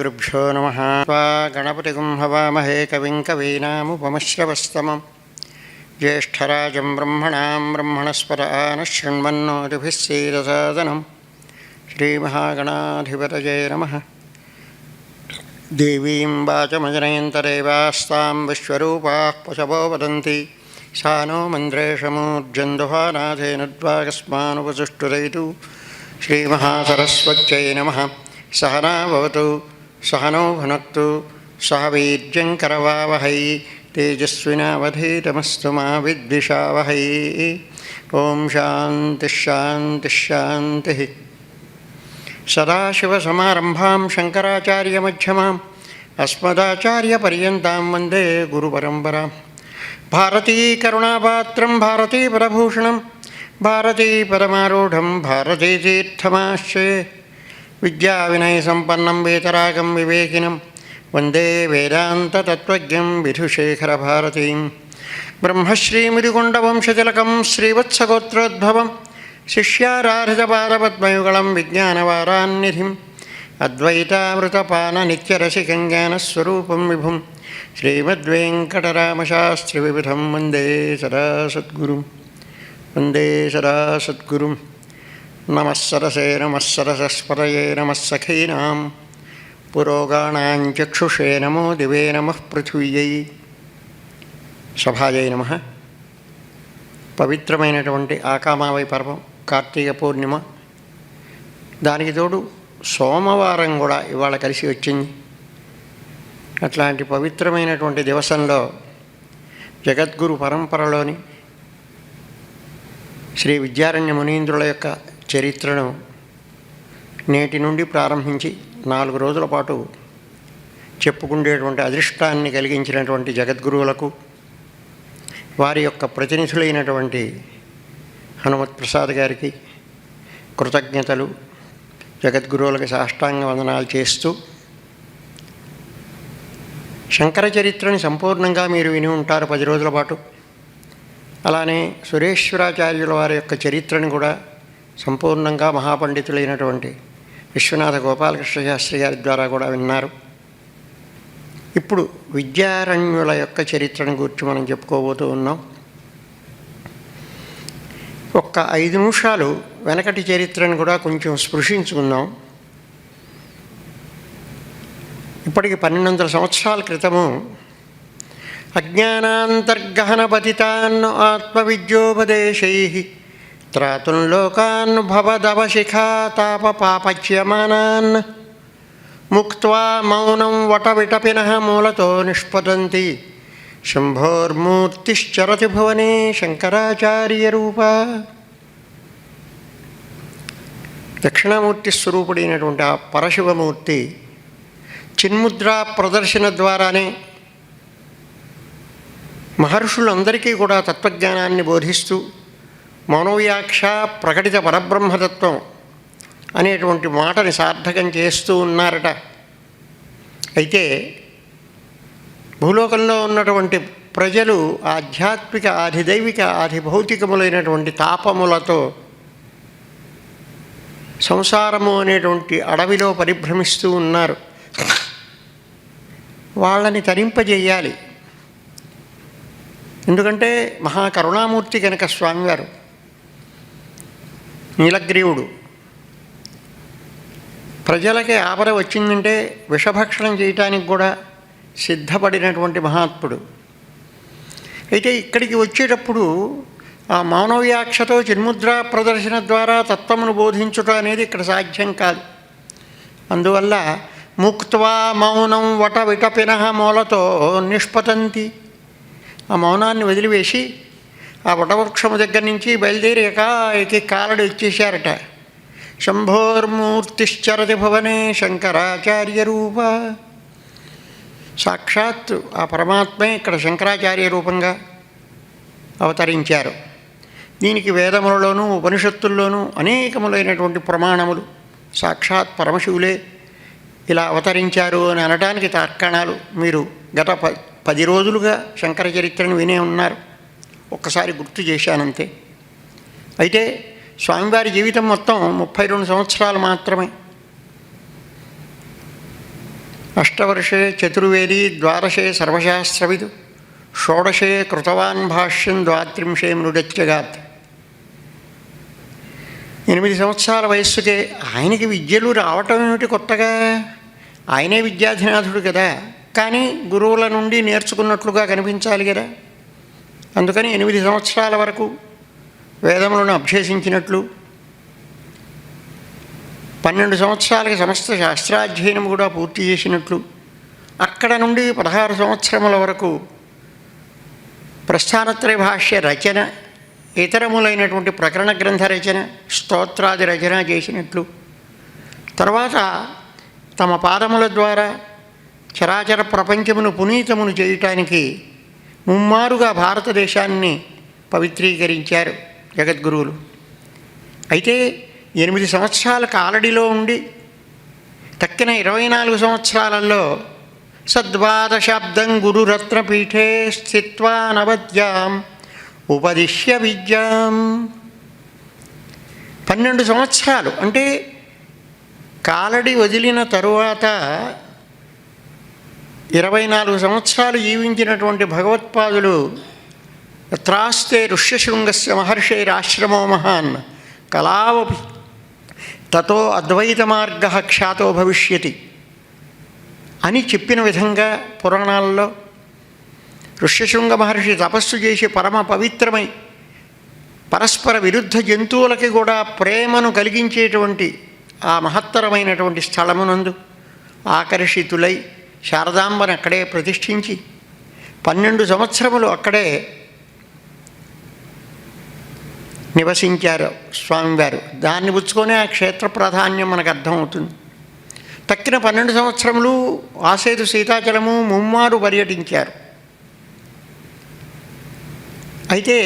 श्रीगुरुभ्यो नमः त्वा गणपतिगुं हवामहे कविं कवीनामुपमश्रवस्तमं ज्येष्ठराजं ब्रह्मणां ब्रह्मणस्पत नः शृण्वन्नोतिभिः सीदसादनं श्रीमहागणाधिपतये नमः देवीं वाचमजनयन्तरेवास्तां विश्वरूपाः पशवो वदन्ति सा नो मन्द्रेशमूर्जन्दुहानाथेन द्वाकस्मानुपसुष्टुरयितु श्रीमहासरस्वत्यै नमः सहना भवतु సహనో భునక్తు సహ వీర్యంకరవావహై తేజస్వినావధీతమస్తు మా విద్విషావహై. ఓం శాంతిశాంతిశాంతి సదాశివసమారంభాం శంకరాచార్యమ్యమాం అస్మదాచార్యపర్యంతం వందే గురుపరంపరాం భారతీ కరుణాపాత్రం భారతీ పరభూషణం భారతీ भारतीपरभूषणं भारतीपरमारूढं भारतीतीर्थमाश्रये विद्याविनयसम्पन्नं वेतरागं विवेकिनं वन्दे वेदान्ततत्त्वज्ञं विधुशेखरभारतीं ब्रह्मश्रीमुदिकुण्डवंशतिलकं श्रीवत्सगोत्रोद्भवं शिष्याराधितपादपद्मयुगलं विज्ञानवारान्निधिम् अद्वैतामृतपाननित्यरसिकं ज्ञानस्वरूपं विभुं श्रीमद्वेङ्कटरामशास्त्रिविविधं वन्दे सदा सद्गुरुं वन्दे सदा सद्गुरुं నమస్సరసే నమస్సరసస్పరయే నమస్సఖైనాం పురోగాణాంచక్షుషే నమో దివే నమ పృథ్వీయై సభాయై నమ పవిత్రమైనటువంటి ఆకామావై పర్వం కార్తీక పూర్ణిమ. దానికి తోడు సోమవారం కూడా ఇవాళ కలిసి వచ్చింది. అట్లాంటి పవిత్రమైనటువంటి దివసంలో జగద్గురు పరంపరలోని శ్రీ విద్యారణ్య మునీంద్రుల యొక్క చరిత్రను నేటి నుండి ప్రారంభించి నాలుగు రోజుల పాటు చెప్పుకుండేటువంటి అదృష్టాన్ని కలిగించినటువంటి జగద్గురువులకు వారి యొక్క ప్రతినిధులైనటువంటి హనుమత్ ప్రసాద్ గారికి కృతజ్ఞతలు. జగద్గురువులకు సాష్టాంగ వందనాలు చేస్తూ శంకర చరిత్రని సంపూర్ణంగా మీరు విని ఉంటారు పది రోజుల పాటు. అలానే సురేశ్వరాచార్యుల వారి యొక్క చరిత్రను కూడా సంపూర్ణంగా మహాపండితులైనటువంటి విశ్వనాథ గోపాలకృష్ణ శాస్త్రి గారి ద్వారా కూడా విన్నారు. ఇప్పుడు విద్యారణ్యుల యొక్క చరిత్రను గురించి మనం చెప్పుకోబోతూ ఉన్నాం. ఒక్క ఐదు నిమిషాలు వెనకటి చరిత్రను కూడా కొంచెం స్పృశించుకుందాం. ఇప్పటికి పన్నెండు వందల సంవత్సరాల క్రితము అజ్ఞానాంతర్గహన పతితాన్ ఆత్మవిద్యోపదేశై త్రాతుం లోకాన్ భవదవశిఖా తాప పాపచ్యమానాన్ ముక్త్వా మౌనం వటవిటపిన మూలతో నిష్పతంతి శంభోర్మూర్తిశ్చరతి భువనే శంకరాచార్యరూప దక్షిణామూర్తి స్వరూపుడైనటువంటి ఆ పరశివమూర్తి చిన్ముద్రా ప్రదర్శన ద్వారానే మహర్షులందరికీ కూడా తత్వజ్ఞానాన్ని బోధిస్తూ మనోవ్యాఖ్య ప్రకటిత పరబ్రహ్మతత్వం అనేటువంటి మాటని సార్థకం చేస్తూ ఉన్నారట. అయితే భూలోకంలో ఉన్నటువంటి ప్రజలు ఆధ్యాత్మిక ఆధిదైవిక ఆధిభౌతికములైనటువంటి తాపములతో సంసారము అనేటువంటి అడవిలో పరిభ్రమిస్తూ ఉన్నారు. వాళ్ళని తరింపజేయాలి. ఎందుకంటే మహాకరుణామూర్తి కనుక స్వామివారు నీలగ్రీవుడు. ప్రజలకి ఆపద వచ్చిందంటే విషభక్షణం చేయటానికి కూడా సిద్ధపడినటువంటి మహాత్ముడు. అయితే ఇక్కడికి వచ్చేటప్పుడు ఆ మౌనవ్యాక్షతో చిన్ముద్రా ప్రదర్శన ద్వారా తత్వమును బోధించుట అనేది ఇక్కడ సాధ్యం కాదు. అందువల్ల ముక్త్వా మౌనం వట విటపిన మూలతో నిష్పతంతి. ఆ మౌనాన్ని వదిలివేసి ఆ వటవృక్షము దగ్గర నుంచి బయలుదేరి ఎకాకి కాలడి ఇచ్చేశారట శంభోర్మూర్తిశ్చరతి భవనే శంకరాచార్య రూప సాక్షాత్ ఆ పరమాత్మే ఇక్కడ శంకరాచార్య రూపంగా అవతరించారు. దీనికి వేదములలోనూ ఉపనిషత్తుల్లోనూ అనేకములైనటువంటి ప్రమాణములు సాక్షాత్ పరమశివులే ఇలా అవతరించారు అని అనడానికి తార్కాణాలు మీరు గత ప పది రోజులుగా శంకర చరిత్రను వినే ఉన్నారు. ఒక్కసారి గుర్తు చేశానంతే. అయితే స్వామివారి జీవితం మొత్తం ముప్పై రెండు సంవత్సరాలు మాత్రమే. అష్టవర్షే చతుర్వేది ద్వాదశే సర్వశాస్త్రవిదు షోడశే కృతవాన్ భాష్యం ద్వాత్రింశే మృడత్యగాత్ ఎనిమిది సంవత్సరాల వయస్సుకే ఆయనకి విద్యలు రావటం ఏమిటి కొత్తగా? ఆయనే విద్యాధినాథుడు కదా కానీ గురువుల నుండి నేర్చుకున్నట్లుగా కనిపించాలి కదా. అందుకని ఎనిమిది సంవత్సరాల వరకు వేదములను అభ్యసించినట్లు పన్నెండు సంవత్సరాలకి సమస్త శాస్త్రాధ్యయనం కూడా పూర్తి చేసినట్లు అక్కడ నుండి పదహారు సంవత్సరముల వరకు ప్రస్థానత్రయ భాష్య రచన ఇతరములైనటువంటి ప్రకరణ గ్రంథ రచన స్తోత్రాది రచన చేసినట్లు. తర్వాత తమ పాదముల ద్వారా చరాచర ప్రపంచమును పునీతమును చేయటానికి ముమ్మారుగా భారతదేశాన్ని పవిత్రీకరించారు జగద్గురువులు. అయితే ఎనిమిది సంవత్సరాల కాలడిలో ఉండి తక్కిన ఇరవై నాలుగు సంవత్సరాలలో సద్వాదశాబ్దం గురురత్నపీఠే స్థిత్వా నవద్యాం ఉపదిశ్య విద్యాం. పన్నెండు సంవత్సరాలు అంటే కాలడి వదిలిన తరువాత ఇరవై నాలుగు సంవత్సరాలు జీవించినటువంటి భగవత్పాదులు త్రాస్తే ఋష్యశృంగస్య మహర్షైరాశ్రమో మహాన్ కళావపి తతో అద్వైత మార్గ ఖ్యాతో భవిష్యతి అని చెప్పిన విధంగా పురాణాల్లో ఋష్యశృంగ మహర్షి తపస్సు చేసి పరమ పవిత్రమై పరస్పర విరుద్ధ జంతువులకి కూడా ప్రేమను కలిగించేటువంటి ఆ మహత్తరమైనటువంటి స్థలమునందు ఆకర్షితులై శారదాంబను అక్కడే ప్రతిష్ఠించి పన్నెండు సంవత్సరములు అక్కడే నివసించారు స్వామివారు. దాన్ని పుచ్చుకొని ఆ క్షేత్ర ప్రాధాన్యం మనకు అర్థమవుతుంది. తక్కిన పన్నెండు సంవత్సరములు ఆసేతు సీతాచలము ముమ్మారు పర్యటించారు. అయితే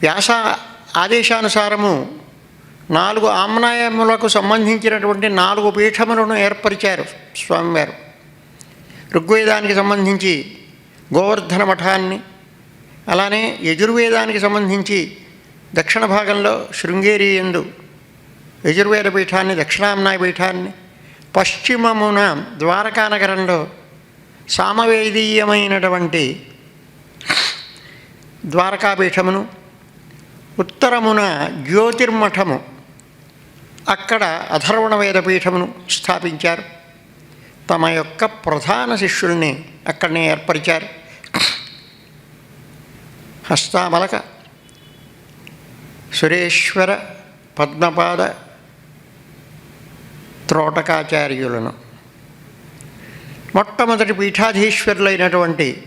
వ్యాస ఆదేశానుసారము నాలుగు ఆమ్నాయములకు సంబంధించినటువంటి నాలుగు పీఠములను ఏర్పరిచారు స్వామివారు. ఋగ్వేదానికి సంబంధించి గోవర్ధన మఠాన్ని అలానే యజుర్వేదానికి సంబంధించి దక్షిణ భాగంలో శృంగేరి ఎందు యజుర్వేద పీఠాన్ని దక్షిణామ్నాయ పీఠాన్ని పశ్చిమమున ద్వారకా నగరంలో సామవేదీయమైనటువంటి ద్వారకాపీఠమును ఉత్తరమున జ్యోతిర్మఠము అక్కడ అధర్వణ వేద పీఠమును స్థాపించారు. తమ యొక్క ప్రధాన శిష్యుల్ని అక్కడనే ఏర్పరిచారు. హస్తామలక సురేశ్వర పద్మపాద త్రోటకాచార్యులను మొట్టమొదటి పీఠాధీశ్వరులైనటువంటి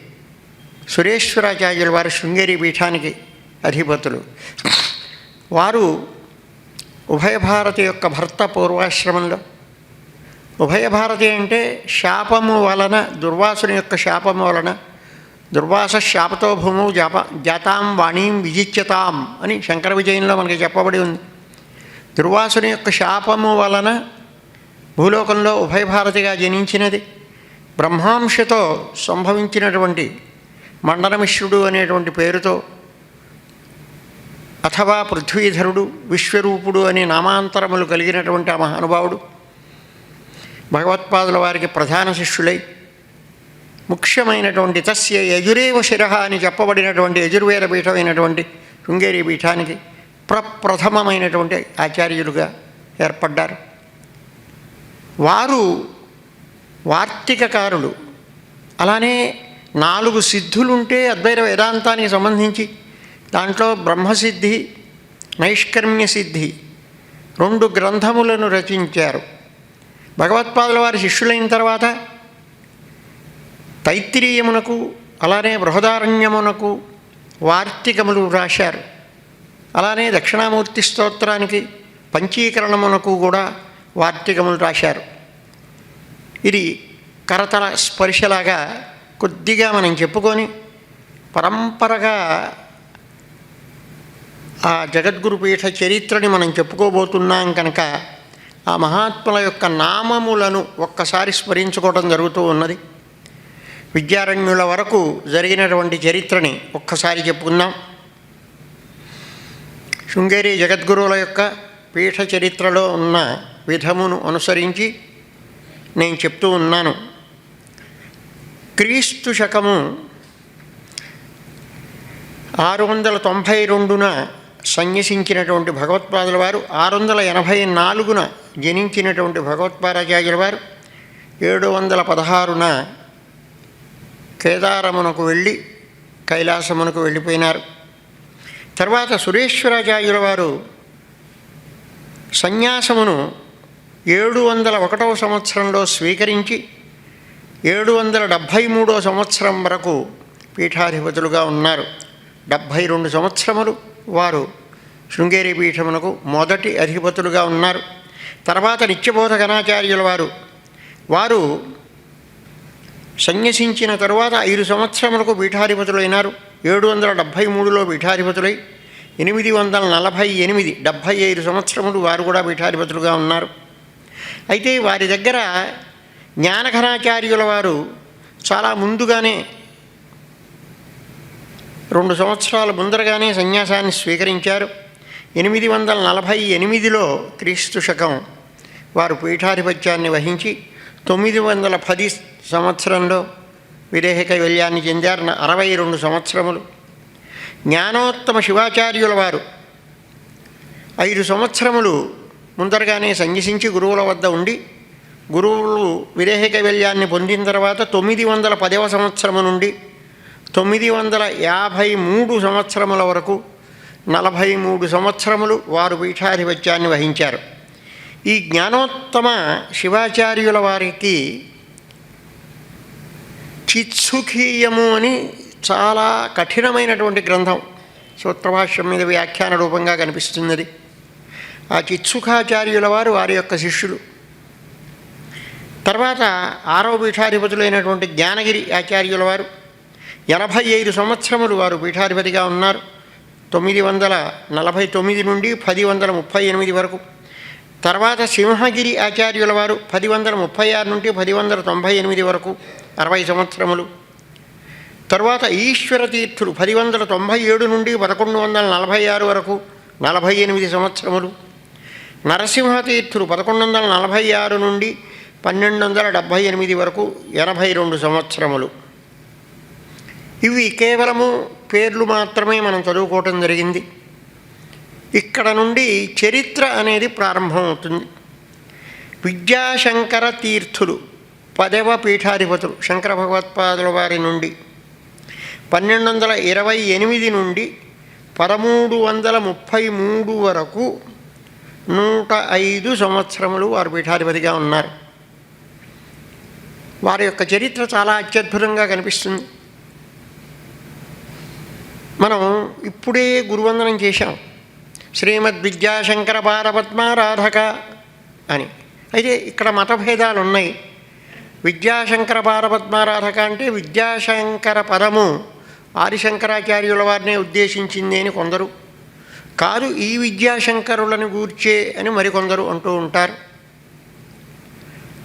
సురేశ్వరాచార్యుల వారి శృంగేరి పీఠానికి అధిపతులు. వారు ఉభయ భారతి యొక్క భర్త పూర్వాశ్రమంలో. ఉభయ భారతి అంటే శాపము వలన దుర్వాసుని యొక్క శాపము వలన దుర్వాస శాపతో భూము జాప జాతాం వాణీం విజిత్యతాం అని శంకర విజయంలో మనకి చెప్పబడి ఉంది. దుర్వాసుని యొక్క శాపము వలన భూలోకంలో ఉభయ భారతిగా జనించినది బ్రహ్మాంశతో సంభవించినటువంటి మండనమిశ్రుడు అనేటువంటి పేరుతో అథవా పృథ్వీధరుడు విశ్వరూపుడు అనే నామాంతరములు కలిగినటువంటి ఆ మహానుభావుడు. భగవత్పాదుల వారికి ప్రధాన శిష్యులై. ముఖ్యమైనటువంటి తస్య యజురేవ శిర అని చెప్పబడినటువంటి యజుర్వేద పీఠమైనటువంటి శృంగేరి పీఠానికి ప్రప్రథమమైనటువంటి ఆచార్యులుగా ఏర్పడ్డారు. వారు వార్తికకారులు. అలానే నాలుగు సిద్ధులుంటే అద్వైత వేదాంతానికి సంబంధించి దాంట్లో బ్రహ్మసిద్ధి నైష్కర్మ్య సిద్ధి రెండు గ్రంథములను రచించారు. భగవత్పాదుల వారి శిష్యులైన తర్వాత తైత్తిరీయమునకు అలానే బృహదారణ్యమునకు వార్తికములు రాశారు. అలానే దక్షిణామూర్తి స్తోత్రానికి పంచీకరణమునకు కూడా వార్తికములు రాశారు. ఇది కరతల స్పర్శలాగా కొద్దిగా మనం చెప్పుకొని పరంపరగా ఆ జగద్గురు పీఠ చరిత్రని మనం చెప్పుకోబోతున్నాం కనుక ఆ మహాత్ముల యొక్క నామములను ఒక్కసారి స్మరించుకోవడం జరుగుతూ ఉన్నది. విద్యారణ్యుల వరకు జరిగినటువంటి చరిత్రని ఒక్కసారి చెప్పుకుందాం. శృంగేరి జగద్గురువుల యొక్క పీఠ చరిత్రలో ఉన్న విధమును అనుసరించి నేను చెప్తూ ఉన్నాను. క్రీస్తు శకము ఆరు వందల తొంభై రెండున సన్యసించినటువంటి భగవత్పాదుల వారు ఆరు వందల ఎనభై నాలుగున జనించినటువంటి భగవత్పాదాచార్యుల వారు ఏడు వందల పదహారున కేదారమునకు వెళ్ళి కైలాసమునకు వెళ్ళిపోయినారు. తర్వాత సురేశ్వరాచార్యుల వారు సన్యాసమును ఏడు వందల ఒకటవ సంవత్సరంలో స్వీకరించి ఏడు వందల డెబ్భై మూడో సంవత్సరం వరకు పీఠాధిపతులుగా ఉన్నారు. డెబ్భై రెండు సంవత్సరములు వారు శృంగేరి పీఠమునకు మొదటి అధిపతులుగా ఉన్నారు. తర్వాత నిత్యబోధ గణాచార్యుల వారు. వారు సన్యసించిన తరువాత ఐదు సంవత్సరములకు పీఠాధిపతులైనారు. ఏడు వందల డెబ్భై మూడులో పీఠాధిపతులై ఎనిమిది వందల నలభై ఎనిమిది డెబ్భై ఐదు సంవత్సరములు వారు కూడా పీఠాధిపతులుగా ఉన్నారు. అయితే వారి దగ్గర జ్ఞానఘనాచార్యుల వారు చాలా ముందుగానే రెండు సంవత్సరాల ముందరగానే సన్యాసాన్ని స్వీకరించారు. ఎనిమిది వందల నలభై ఎనిమిదిలో క్రీస్తు శకం వారు పీఠాధిపత్యాన్ని వహించి తొమ్మిది వందల పది సంవత్సరంలో విదేహ కైవల్యాన్ని చెందారు అరవై రెండు సంవత్సరములు. జ్ఞానోత్తమ శివాచార్యుల వారు ఐదు సంవత్సరములు ముందరగానే సన్యసించి గురువుల వద్ద ఉండి గురువులు విదేహ కైవల్యాన్ని పొందిన తర్వాత తొమ్మిది వందల పదవ సంవత్సరము నుండి తొమ్మిది వందల యాభై మూడు సంవత్సరముల వరకు నలభై మూడు సంవత్సరములు వారు పీఠాధిపత్యాన్ని వహించారు. ఈ జ్ఞానోత్తమ శివాచార్యుల వారికి చిత్సుఖీయము అని చాలా కఠినమైనటువంటి గ్రంథం సూత్రభాష్యం మీద వ్యాఖ్యాన రూపంగా కనిపిస్తున్నది. ఆ చిత్సుఖాచార్యుల వారు వారి యొక్క శిష్యులు. తర్వాత ఆరవ పీఠాధిపతులైనటువంటి జ్ఞానగిరి ఆచార్యుల వారు ఎనభై ఐదు సంవత్సరములు వారు పీఠాధిపతిగా ఉన్నారు. తొమ్మిది వందల నలభై తొమ్మిది నుండి పది వందల ముప్పై ఎనిమిది వరకు. తర్వాత సింహగిరి ఆచార్యుల వారు పది వందల ముప్పై ఆరు నుండి పది వందల తొంభై ఎనిమిది వరకు అరవై సంవత్సరములు. తరువాత ఈశ్వర తీర్థులు పది వందల తొంభై ఏడు నుండి పదకొండు వందల నలభై ఆరు వరకు నలభై ఎనిమిది సంవత్సరములు. నరసింహ తీర్థులు పదకొండు వందల నలభై ఆరు నుండి పన్నెండు వందల డెబ్భై ఎనిమిది వరకు ఎనభై రెండు సంవత్సరములు. ఇవి కేవలము పేర్లు మాత్రమే మనం చదువుకోవటం జరిగింది. ఇక్కడ నుండి చరిత్ర అనేది ప్రారంభమవుతుంది. విద్యాశంకర తీర్థులు పదవ పీఠాధిపతులు శంకర భగవత్పాదుల వారి నుండి పన్నెండు వందల ఇరవై ఎనిమిది నుండి పదమూడు వందల ముప్పై మూడు వరకు నూట ఐదు సంవత్సరములు వారు పీఠాధిపతిగా ఉన్నారు. వారి యొక్క చరిత్ర చాలా అత్యద్భుతంగా కనిపిస్తుంది. మనం ఇప్పుడే గురువందనం చేశాం. శ్రీమద్ విద్యాశంకర పారపద్మారాధక అని. అయితే ఇక్కడ మతభేదాలు ఉన్నాయి విద్యాశంకర పారపద్మారాధక అంటే విద్యాశంకర పదము ఆదిశంకరాచార్యుల వారినే ఉద్దేశించింది అని కొందరు. కాదు ఈ విద్యాశంకరులను గూర్చే అని మరికొందరు అంటూ ఉంటారు.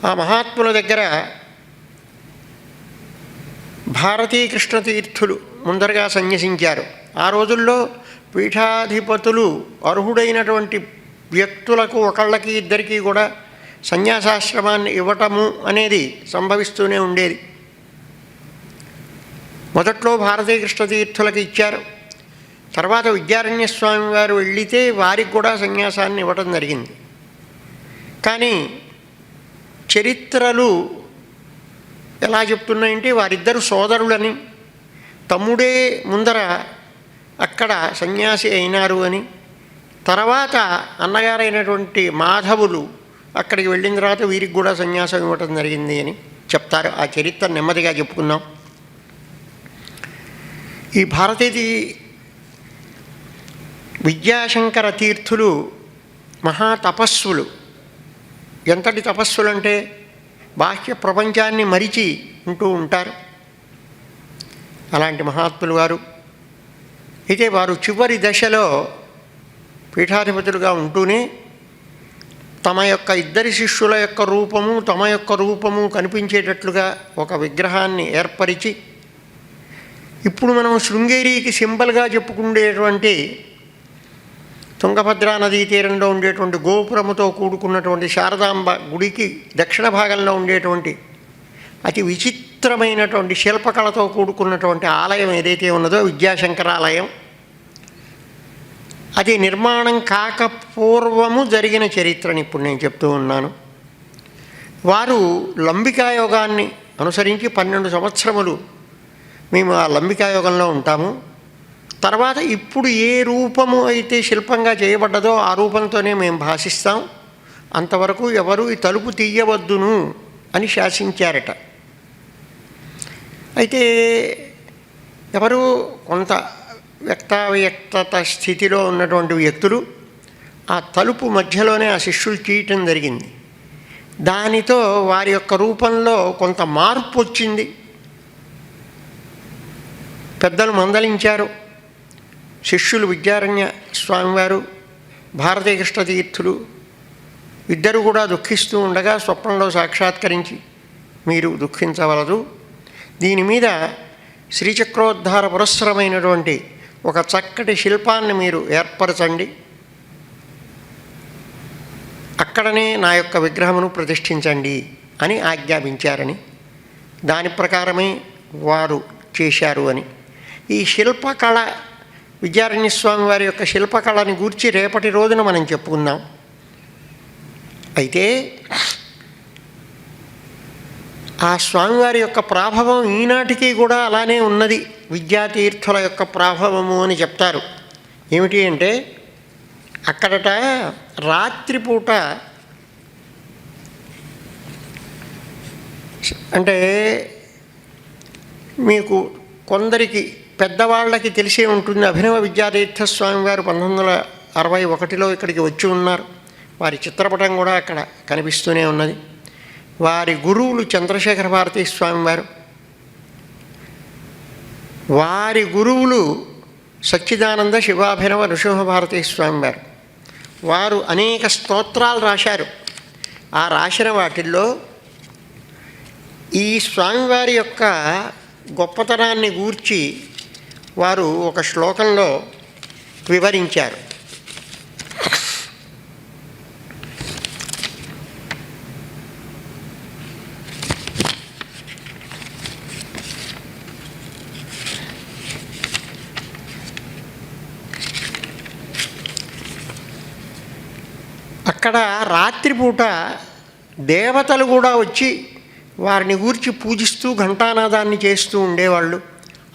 ఆ మహాత్ముల దగ్గర భారతీకృష్ణ తీర్థులు ముందరగా సన్యసించారు. ఆ రోజుల్లో పీఠాధిపతులు అర్హుడైనటువంటి వ్యక్తులకు ఒకళ్ళకి ఇద్దరికి కూడా సన్యాసాశ్రమాన్ని ఇవ్వటము అనేది సంభవిస్తూనే ఉండేది. మొదట్లో భారతీయ తీర్థులకు ఇచ్చారు. తర్వాత విద్యారణ్య స్వామి వారు వెళితే వారికి కూడా సన్యాసాన్ని ఇవ్వటం జరిగింది. కానీ చరిత్రలు ఎలా చెప్తున్నాయంటే వారిద్దరు సోదరులని తమ్ముడే ముందర అక్కడ సన్యాసి అయినారు అని. తర్వాత అన్నగారైనటువంటి మాధవులు అక్కడికి వెళ్ళిన తర్వాత వీరికి కూడా సన్యాసం ఇవ్వటం జరిగింది అని చెప్తారు. ఆ చరిత్ర నెమ్మదిగా చెప్పుకుందాం. ఈ భారతీయ విద్యాశంకర తీర్థులు మహా తపస్సులు. ఎంతటి తపస్సులు అంటే బాహ్య ప్రపంచాన్ని మరిచి ఉంటూ ఉంటారు. అలాంటి మహాత్ములు వారు. అయితే వారు చివరి దశలో పీఠాధిపతులుగా ఉంటూనే తమ యొక్క ఇద్దరి శిష్యుల యొక్క రూపము తమ యొక్క రూపము కనిపించేటట్లుగా ఒక విగ్రహాన్ని ఏర్పరిచి ఇప్పుడు మనం శృంగేరికి సింబల్గా చెప్పుకునేటువంటి తుంగభద్రా నదీ తీరంలో ఉండేటువంటి గోపురముతో కూడుకున్నటువంటి శారదాంబ గుడికి దక్షిణ భాగంలో ఉండేటువంటి అతి విచిత్రమైనటువంటి శిల్పకళతో కూడుకున్నటువంటి ఆలయం ఏదైతే ఉన్నదో విద్యాశంకర ఆలయం అది నిర్మాణం కాక పూర్వము జరిగిన చరిత్రని ఇప్పుడు నేను చెప్తూ ఉన్నాను. వారు లంబికాయోగాన్ని అనుసరించి పన్నెండు సంవత్సరములు మేము ఆ లంబికాయోగంలో ఉంటాము. తర్వాత ఇప్పుడు ఏ రూపము అయితే శిల్పంగా చేయబడ్డదో ఆ రూపంతోనే మేము భాషిస్తాం. అంతవరకు ఎవరు ఈ తలుపు తీయవద్దును అని శాసించారట. అయితే ఎవరు కొంత వ్యక్తావ్యక్తత స్థితిలో ఉన్నటువంటి వ్యక్తులు ఆ తలుపు మధ్యలోనే ఆ శిష్యులు చేయటం జరిగింది. దానితో వారి యొక్క రూపంలో కొంత మార్పు వచ్చింది. పెద్దలు మందలించారు. శిష్యులు విద్యారణ్య స్వామివారు భారతీకృష్ణ తీర్థులు ఇద్దరు కూడా దుఃఖిస్తూ ఉండగా స్వప్నంలో సాక్షాత్కరించి మీరు దుఃఖించవలదు దీని మీద శ్రీచక్రోద్ధార పురస్సరమైనటువంటి ఒక చక్కటి శిల్పాన్ని మీరు ఏర్పరచండి. అక్కడనే నా యొక్క విగ్రహమును ప్రతిష్ఠించండి అని ఆజ్ఞాపించారని దాని ప్రకారమే వారు చేశారు అని. ఈ శిల్పకళ విద్యారణ్య స్వామి వారి యొక్క శిల్పకళని గూర్చి రేపటి రోజున మనం చెప్పుకుందాం. అయితే ఆ స్వామివారి యొక్క ప్రాభవం ఈనాటికి కూడా అలానే ఉన్నది. విద్యాతీర్థుల యొక్క ప్రాభవము అని చెప్తారు. ఏమిటి అంటే అక్కడట రాత్రిపూట అంటే మీకు కొందరికి పెద్దవాళ్ళకి తెలిసే ఉంటుంది. అభినవ విద్యాతీర్థ స్వామి వారు పంతొమ్మిది వందల అరవై ఒకటిలో ఇక్కడికి వచ్చి ఉన్నారు. వారి చిత్రపటం కూడా అక్కడ కనిపిస్తూనే ఉన్నది. వారి గురువులు చంద్రశేఖర భారతీ స్వామి వారు. వారి గురువులు సచ్చిదానంద శివాభినవ నృసింహ భారతీ స్వామి వారు. వారు అనేక స్తోత్రాలు రాశారు. ఆ రాసిన వాటిల్లో ఈ స్వామివారి యొక్క గొప్పతనాన్ని గూర్చి వారు ఒక శ్లోకంలో వివరించారు. అక్కడ రాత్రిపూట దేవతలు కూడా వచ్చి వారిని గూర్చి పూజిస్తూ ఘంటానాదాన్ని చేస్తూ ఉండేవాళ్ళు.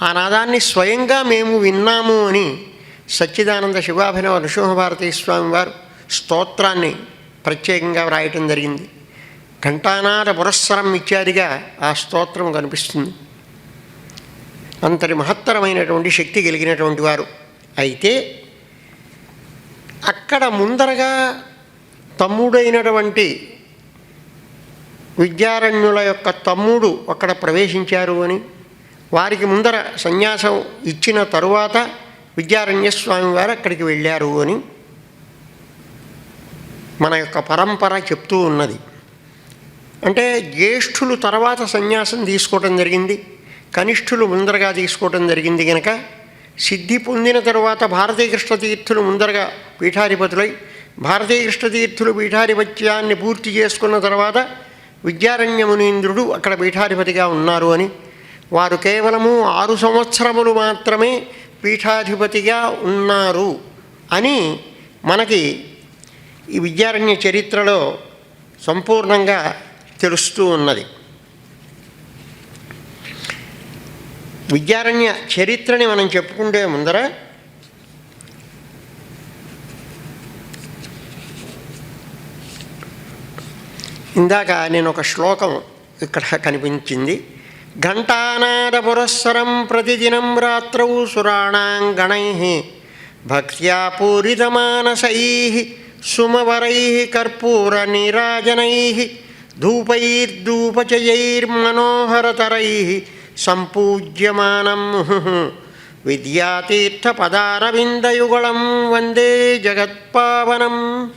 ఆ నాదాన్ని స్వయంగా మేము విన్నాము అని సచ్చిదానంద శివాభినవ నృసింహభారతీ స్వామి వారు స్తోత్రాన్ని ప్రత్యేకంగా వ్రాయటం జరిగింది. ఘంటానాద పురస్సరం ఇత్యాదిగా ఆ స్తోత్రం కనిపిస్తుంది. అంతటి మహత్తరమైనటువంటి శక్తి కలిగినటువంటి వారు. అయితే అక్కడ ముందరగా తమ్ముడైనటువంటి విద్యారణ్యుల యొక్క తమ్ముడు అక్కడ ప్రవేశించారు అని వారికి ముందర సన్యాసం ఇచ్చిన తరువాత విద్యారణ్య స్వామి వారు అక్కడికి వెళ్ళారు అని మన యొక్క పరంపర చెప్తూ ఉన్నది. అంటే జ్యేష్ఠులు తర్వాత సన్యాసం తీసుకోవటం జరిగింది. కనిష్ఠులు ముందరగా తీసుకోవటం జరిగింది కనుక సిద్ధి పొందిన తరువాత భారతీయ కృష్ణ తీర్థులు ముందరగా పీఠాధిపతులై భారతీయ కృష్ణతీర్థులు పీఠాధిపత్యాన్ని పూర్తి చేసుకున్న తర్వాత విద్యారణ్యమునీంద్రుడు అక్కడ పీఠాధిపతిగా ఉన్నారు అని. వారు కేవలము ఆరు సంవత్సరములు మాత్రమే పీఠాధిపతిగా ఉన్నారు అని మనకి ఈ విద్యారణ్య చరిత్రలో సంపూర్ణంగా తెలుస్తూ ఉన్నది. విద్యారణ్య చరిత్రని మనం చెప్పుకుంటే ముందర ఇందాక నేను ఒక శ్లోకం ఇక్కడ కనిపించింది. ఘంటానాద పురస్సరం ప్రతిదినం రాత్రౌ సురాణాం గణై భక్త్యా పూరితమానసై సుమవరై కర్పూర నీరాజనై ధూపైర్ధూపచయైర్మనోహరతరై సంపూజ్యమానం విద్యాతీర్థపదారవిందయుగళం వందే జగత్పావనం.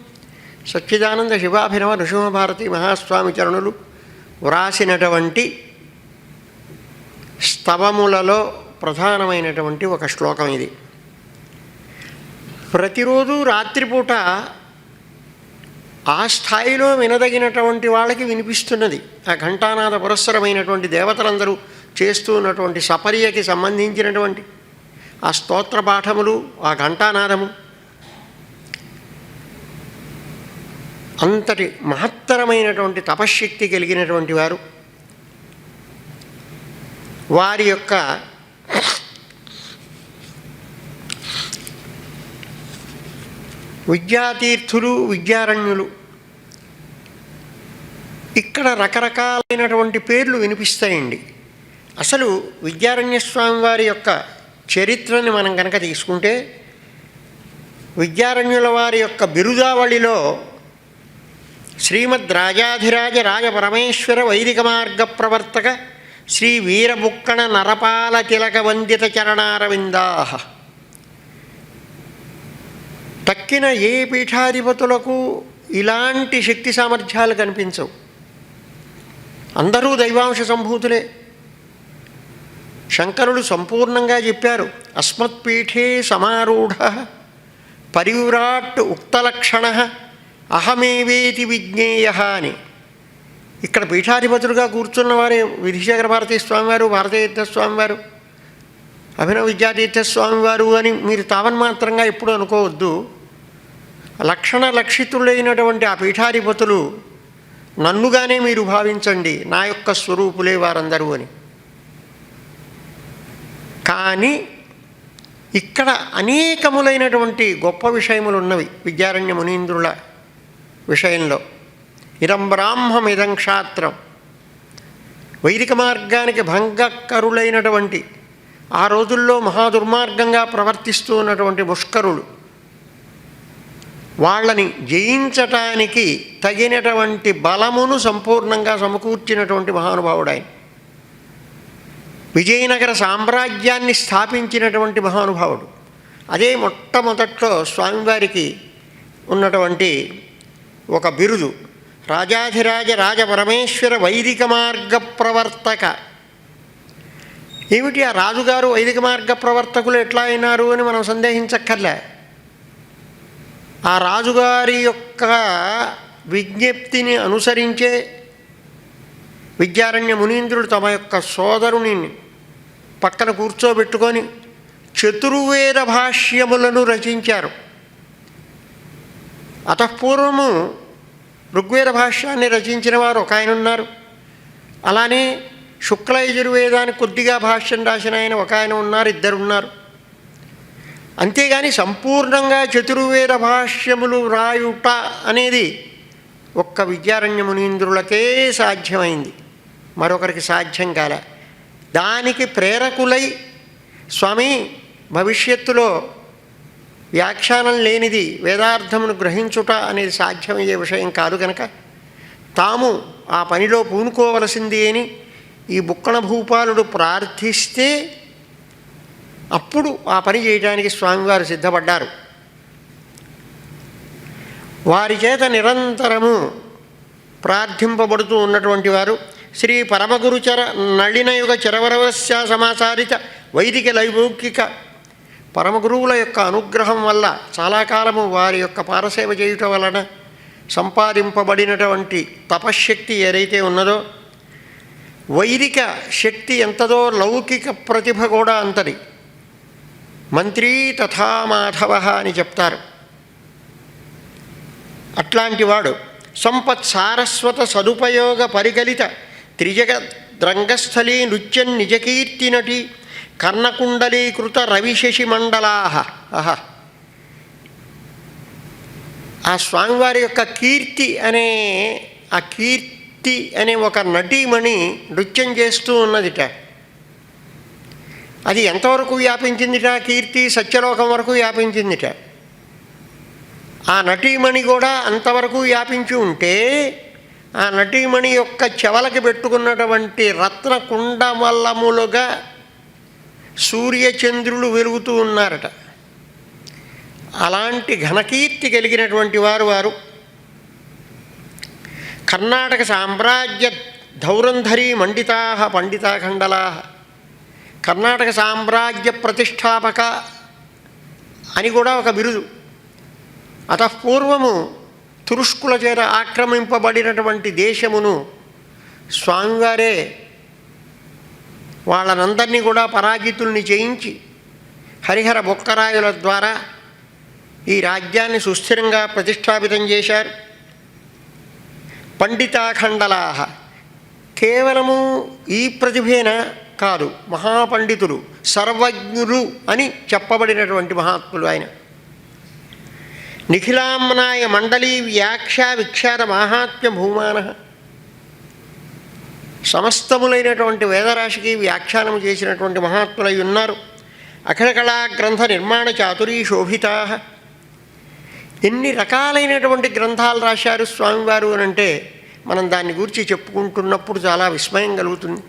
సచ్చిదానంద శివాభినవ నృసింహభారతి మహాస్వామి చరణులు వ్రాసినటువంటి స్తవములలో ప్రధానమైనటువంటి ఒక శ్లోకం ఇది. ప్రతిరోజు రాత్రిపూట ఆ స్థాయిలో వినదగినటువంటి వాళ్ళకి వినిపిస్తున్నది. ఆ ఘంటానాద పురస్సరమైనటువంటి దేవతలందరూ చేస్తూ ఉన్నటువంటి సపర్యకి సంబంధించినటువంటి ఆ స్తోత్ర పాఠములు ఆ ఘంటానాదము అంతటి మహత్తరమైనటువంటి తపశ్శక్తి కలిగినటువంటి వారు. వారి యొక్క విద్యాతీర్థులు విద్యారణ్యులు ఇక్కడ రకరకాలైనటువంటి పేర్లు వినిపిస్తాయండి. అసలు విద్యారణ్య స్వామి వారి యొక్క చరిత్రని మనం కనుక తీసుకుంటే విద్యారణ్యుల వారి యొక్క బిరుదావళిలో శ్రీమద్ రాజాధిరాజ రాజ వైదిక మార్గ ప్రవర్తక శ్రీ వీరబుక్కణ నరపాల తిలక వందిత చరణారవిందా తక్కిన ఏ పీఠాధిపతులకు ఇలాంటి శక్తి సామర్థ్యాలు కనిపించవు. అందరూ దైవాంశ సంభూతులే. శంకరుడు సంపూర్ణంగా చెప్పారు అస్మత్పీఠే సమారూఢ పరివ్రాట్ ఉక్తలక్షణ. అహమేవేతి విజ్ఞేయ అని ఇక్కడ పీఠాధిపతులుగా కూర్చున్న వారే విధిశేఖర భారతీ స్వామివారు భారతీయ స్వామివారు అభినవ విద్యాతీర్థ స్వామివారు అని మీరు తావన్మాత్రంగా ఎప్పుడు అనుకోవద్దు. లక్షణ లక్షితులైనటువంటి ఆ పీఠాధిపతులు నన్నుగానే మీరు భావించండి నా యొక్క స్వరూపులే వారందరూ అని. కానీ ఇక్కడ అనేకములైనటువంటి గొప్ప విషయములు ఉన్నవి విద్యారణ్య మునీంద్రుల విషయంలో. ఇదం బ్రాహ్మం ఇదం క్షాత్రం. వైదిక మార్గానికి భంగకరులైనటువంటి ఆ రోజుల్లో మహాదుర్మార్గంగా ప్రవర్తిస్తూ ఉన్నటువంటి ముష్కరులు వాళ్ళని జయించటానికి తగినటువంటి బలమును సంపూర్ణంగా సమకూర్చినటువంటి మహానుభావుడు ఆయన విజయనగర సామ్రాజ్యాన్ని స్థాపించినటువంటి మహానుభావుడు. అదే మొట్టమొదట్లో స్వామివారికి ఉన్నటువంటి ఒక బిరుదు. రాజాధిరాజ రాజపరమేశ్వర వైదిక మార్గ ప్రవర్తక. ఏమిటి ఆ రాజుగారు వైదిక మార్గ ప్రవర్తకులు ఎట్లా అయినారు అని మనం సందేహించక్కర్లే. ఆ రాజుగారి యొక్క విజ్ఞప్తిని అనుసరించే విద్యారణ్య మునీంద్రుడు తమ యొక్క సోదరుని పక్కన కూర్చోబెట్టుకొని చతుర్వేద భాష్యములను రచించారు. అతఃపూర్వము ఋగ్వేద భాష్యాన్ని రచించిన వారు ఒక ఆయన ఉన్నారు. అలానే శుక్ల యజుర్వేదానికి కొద్దిగా భాష్యం రాసిన ఆయన ఒక ఆయన ఉన్నారు ఇద్దరు ఉన్నారు. అంతేగాని సంపూర్ణంగా చతుర్వేద భాష్యములు రాయుట అనేది ఒక్క విద్యారణ్య మునీంద్రులకే సాధ్యమైంది. మరొకరికి సాధ్యం కాలే. దానికి ప్రేరకులై స్వామి భవిష్యత్తులో వ్యాఖ్యానం లేనిది వేదార్థమును గ్రహించుట అనేది సాధ్యమయ్యే విషయం కాదు కనుక తాము ఆ పనిలో పూనుకోవలసింది అని ఈ బుక్కణ భూపాలుడు ప్రార్థిస్తే అప్పుడు ఆ పని చేయడానికి స్వామివారు సిద్ధపడ్డారు. వారి చేత నిరంతరము ప్రార్థింపబడుతూ ఉన్నటువంటి వారు శ్రీ పరమగురుచర నళినయుగ చరవరవస్య సమాచారిత వైదిక లైభౌకిక పరమగురువుల యొక్క అనుగ్రహం వల్ల చాలా కాలము వారి యొక్క పారసేవ చేయుట వలన సంపాదింపబడినటువంటి తపశ్శక్తి ఏదైతే ఉన్నదో వైదిక శక్తి ఎంతదో లౌకిక ప్రతిభ కూడా అంతది. మంత్రి తథా మాధవ అని చెప్తారు. అట్లాంటి వాడు సంపత్ సారస్వత సదుపయోగ పరిగలిత త్రిజగ రంగస్థలీ నృత్యం నిజకీర్తి నటి కర్ణకుండలీకృత రవిశి మండలాహ. అహ ఆ స్వామివారి యొక్క కీర్తి అనే ఆ కీర్తి అనే ఒక నటీమణి నృత్యం చేస్తూ ఉన్నదిట. అది ఎంతవరకు వ్యాపించిందిట? కీర్తి సత్యలోకం వరకు వ్యాపించిందిట. ఆ నటీమణి కూడా అంతవరకు వ్యాపించి ఉంటే ఆ నటీమణి యొక్క చెవలకి పెట్టుకున్నటువంటి రత్న కుండమల్లములుగా సూర్యచంద్రులు వెలుగుతూ ఉన్నారట. అలాంటి ఘనకీర్తి కలిగినటువంటి వారు వారు. కర్ణాటక సామ్రాజ్య ధౌరంధరీ మండితా పండితాఖండలా. కర్ణాటక సామ్రాజ్య ప్రతిష్టాపక అని కూడా ఒక బిరుదు. అతఃపూర్వము తురుష్కుల చేత ఆక్రమింపబడినటువంటి దేశమును స్వామివారే వాళ్ళనందరినీ కూడా పరాజితుల్ని చేయించి హరిహర బొక్కరాయుల ద్వారా ఈ రాజ్యాన్ని సుస్థిరంగా ప్రతిష్టాపితం చేశారు. పండితాఖండలాహ. కేవలము ఈ ప్రతిభేన కాదు మహాపండితులు సర్వజ్ఞులు అని చెప్పబడినటువంటి మహాత్ములు ఆయన. నిఖిలాంనాయ మండలీ వ్యాఖ్యా విఖ్యాత మహాత్మ్య భూమాన. సమస్తములైనటువంటి వేదరాశికి వ్యాఖ్యానం చేసినటువంటి మహాత్ములై ఉన్నారు. అఖిల కళా గ్రంథ నిర్మాణ చాతురీ శోభితా. ఎన్ని రకాలైనటువంటి గ్రంథాలు రాశారు స్వామివారు అని అంటే మనం దాన్ని గురించి చెప్పుకుంటున్నప్పుడు చాలా విస్మయం కలుగుతుంది.